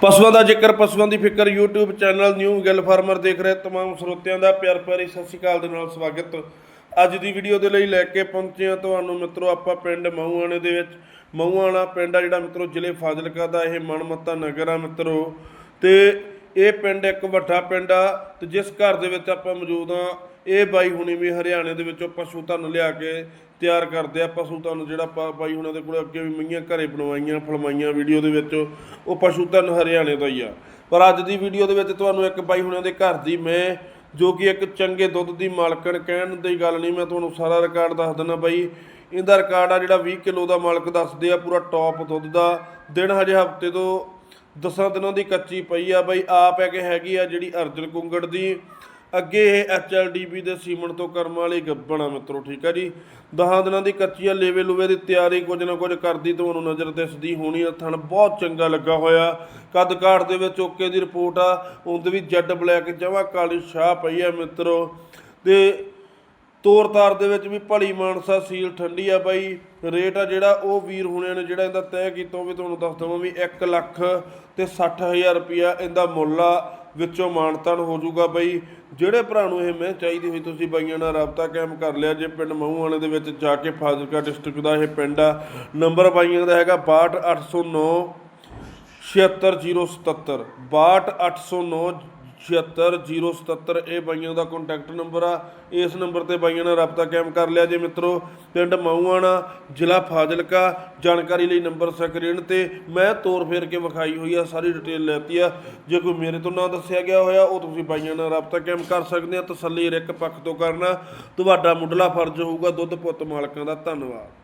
ਪਸ਼ੂਆਂ ਦਾ ਜ਼ਿਕਰ, ਪਸ਼ੂਆਂ ਦੀ ਫਿਕਰ, YouTube channel new Gill farmer ਦੇਖ ਰਹੇ ਤਮਾਮ ਸਰੋਤਿਆਂ ਦਾ ਪਿਆਰ ਭਰੀ ਸਤਿ ਸ਼੍ਰੀ ਅਕਾਲ ਦੇ ਨਾਲ ਸਵਾਗਤ। ਅੱਜ ਦੀ ਵੀਡੀਓ ਦੇ ਲਈ ਲੈ ਕੇ ਪਹੁੰਚੇ ਹਾਂ ਤੁਹਾਨੂੰ ਮਿੱਤਰੋ, ਆਪਾਂ ਪਿੰਡ ਮਹੂਆਣੇ ਦੇ ਵਿੱਚ। ਮਹੂਆਣਾ ਪਿੰਡ ਆ ਜਿਹੜਾ ਮਿੱਤਰੋ, ਜ਼ਿਲ੍ਹੇ ਫਾਜ਼ਿਲਕਾ ਦਾ ਇਹ ਮਨਮੱਤਾ ਨਗਰ ਆ ਮਿੱਤਰੋ। ਤੇ ਇਹ ਪਿੰਡ ਇੱਕ ਵੱਡਾ ਪਿੰਡ ਆ ਤੇ ਜਿਸ ਘਰ ਦੇ ਵਿੱਚ ਆਪਾਂ ਮੌਜੂਦ ਆ ਇਹ ਬਾਈ ਹੁਣੀ ਵੀ ਹਰਿਆਣੇ ਦੇ ਵਿੱਚੋਂ ਪਸ਼ੂ ਧਨ ਲਿਆ ਕੇ ਤਿਆਰ ਕਰਦੇ ਆ। ਪਸ਼ੂ ਧਨ ਜਿਹੜਾ ਪਾ- ਬਾਈ ਹੁਣਾਂ ਦੇ ਕੋਲ ਅੱਗੇ ਵੀ ਮਈਆਂ ਘਰੇ ਬਣਵਾਈਆਂ ਫਲਮਾਈਆਂ ਵੀਡੀਓ ਦੇ ਵਿੱਚ, ਉਹ ਪਸ਼ੂ ਧਨ ਹਰਿਆਣੇ ਦਾ ਹੀ ਆ। ਪਰ ਅੱਜ ਦੀ ਵੀਡੀਓ ਦੇ ਵਿੱਚ ਤੁਹਾਨੂੰ ਇੱਕ ਬਾਈ ਹੁਣਾਂ ਦੇ ਘਰ ਦੀ ਮੈਂ, ਜੋ ਕਿ ਇੱਕ ਚੰਗੇ ਦੁੱਧ ਦੀ ਮਾਲਕਣ ਕਹਿਣ ਦੀ ਗੱਲ ਨਹੀਂ, ਮੈਂ ਤੁਹਾਨੂੰ ਸਾਰਾ ਰਿਕਾਰਡ ਦੱਸ ਦਿੰਦਾ ਬਾਈ। ਇਹਦਾ ਰਿਕਾਰਡ ਆ ਜਿਹੜਾ 20 ਕਿਲੋ ਦਾ ਮਾਲਕ ਦੱਸਦੇ ਆ, ਪੂਰਾ ਟੌਪ ਦੁੱਧ ਦਾ। ਦਿਨ ਹਜੇ ਹਫ਼ਤੇ ਤੋਂ ਦਸਾਂ ਦਿਨਾਂ ਦੀ ਕੱਚੀ ਪਈ ਆ ਬਈ, ਆਪ ਹੈ ਕਿ ਹੈਗੀ ਆ ਜਿਹੜੀ ਅਰਜਨ ਕੁੰਗੜ ਦੀ। ਅੱਗੇ ਇਹ ਐਚਐਲਡੀਬੀ ਦੇ ਸੀਮਣ ਤੋਂ ਕਰਮ ਵਾਲੀ ਗੱਬਣ ਆ ਮਿੱਤਰੋ, ਠੀਕ ਆ ਜੀ। ਦਹਾਂ ਦਿਨਾਂ ਦੀ ਕੱਚੀ ਆ ਲੇਵੇ ਲੂਵੇ ਦੀ ਤਿਆਰੀ ਕੁਝ ਨਾ ਕੁਝ ਕਰਦੀ ਤੁਹਾਨੂੰ ਨਜ਼ਰ ਦਿਸਦੀ ਹੋਣੀ ਆ। ਥਣ ਬਹੁਤ ਚੰਗਾ ਲੱਗਾ ਹੋਇਆ। ਕੱਦ ਕਾਠ ਦੇ ਵਿੱਚ ਓਕੇ ਦੀ ਰਿਪੋਰਟ ਆ। ਉਹਦੇ ਵੀ ਜੈਡ ਬਲੈਕ ਜਮਾ ਕਾਲੀ ਸ਼ਾਹ ਪਈ ਆ ਮਿੱਤਰੋ। ਤੇ ਤੋਰ ਤਾਰ ਦੇ ਵਿੱਚ ਵੀ ਭਲੀ ਮਾਨਸਾ ਸੀਲ ਠੰਡੀ ਆ ਬਾਈ। ਰੇਟ ਆ ਜਿਹੜਾ, ਉਹ ਵੀਰ ਹੁਣਿਆਂ ਨੇ ਜਿਹੜਾ ਇਹਦਾ ਤੈਅ ਕੀਤਾ, ਉਹ ਵੀ ਤੁਹਾਨੂੰ ਦੱਸ ਦਵਾਂ ਵੀ 1 ਲੱਖ ਤੇ 60000 ਰੁਪਿਆ ਇਹਦਾ ਮੁੱਲ ਆ, ਵਿੱਚੋਂ ਮਾਨਤਾਨ ਹੋ ਜਾਊਗਾ ਬਾਈ। ਜਿਹੜੇ ਭਰਾ ਨੂੰ ਇਹ ਮੈਂ ਚਾਹੀਦੀ ਹੋਈ, ਤੁਸੀਂ ਬਾਈਆਂ ਨਾਲ ਰਾਬਤਾ ਕਾਇਮ ਕਰ ਲਿਆ, ਜੇ ਪਿੰਡ ਮਹੂਆਣੇ ਦੇ ਵਿੱਚ ਜਾ ਕੇ ਫਾਜ਼ਿਲਕਾ ਡਿਸਟ੍ਰਿਕਟ ਦਾ ਇਹ ਪਿੰਡ ਆ। ਨੰਬਰ ਬਾਈਆਂ ਦਾ ਹੈਗਾ 62809 76077 62809 76077 ਇਹ ਬਾਈਆਂ ਦਾ ਕੰਟੈਕਟ ਨੰਬਰ ਆ। ਇਸ ਨੰਬਰ ਤੇ ਬਾਈਆਂ ਨਾਲ ਰਾਬਤਾ ਕਾਇਮ ਕਰ ਲਿਆ ਜੇ ਮਿੱਤਰੋ। ਪਿੰਡ ਮਾਊਆਣਾ, ਜ਼ਿਲ੍ਹਾ ਫਾਜ਼ਿਲਕਾ। ਜਾਣਕਾਰੀ ਲਈ ਨੰਬਰ ਸਕਰੀਨ ਤੇ ਮੈਂ ਤੋਰ ਫੇਰ ਕੇ ਵਿਖਾਈ ਹੋਈ ਆ, ਸਾਰੀ ਡਿਟੇਲ ਲੈਤੀ ਆ। ਜੇ ਕੋਈ ਮੇਰੇ ਤੋਂ ਨਾ ਦੱਸਿਆ ਗਿਆ ਹੋਇਆ, ਉਹ ਤੁਸੀਂ ਬਾਈਆਂ ਨਾਲ ਰਾਬਤਾ ਕਾਇਮ ਕਰ ਸਕਦੇ ਆ। ਤਸੱਲੀ ਰਿਕ ਪੱਖ ਤੋਂ ਕਰਨਾ। ਤੁਹਾਡਾ ਮੁੱਢਲਾ ਫਰਜ਼ ਹੋਊਗਾ ਦੁੱਧ ਪੁੱਤ ਮਾਲਕਾਂ ਦਾ। ਧੰਨਵਾਦ।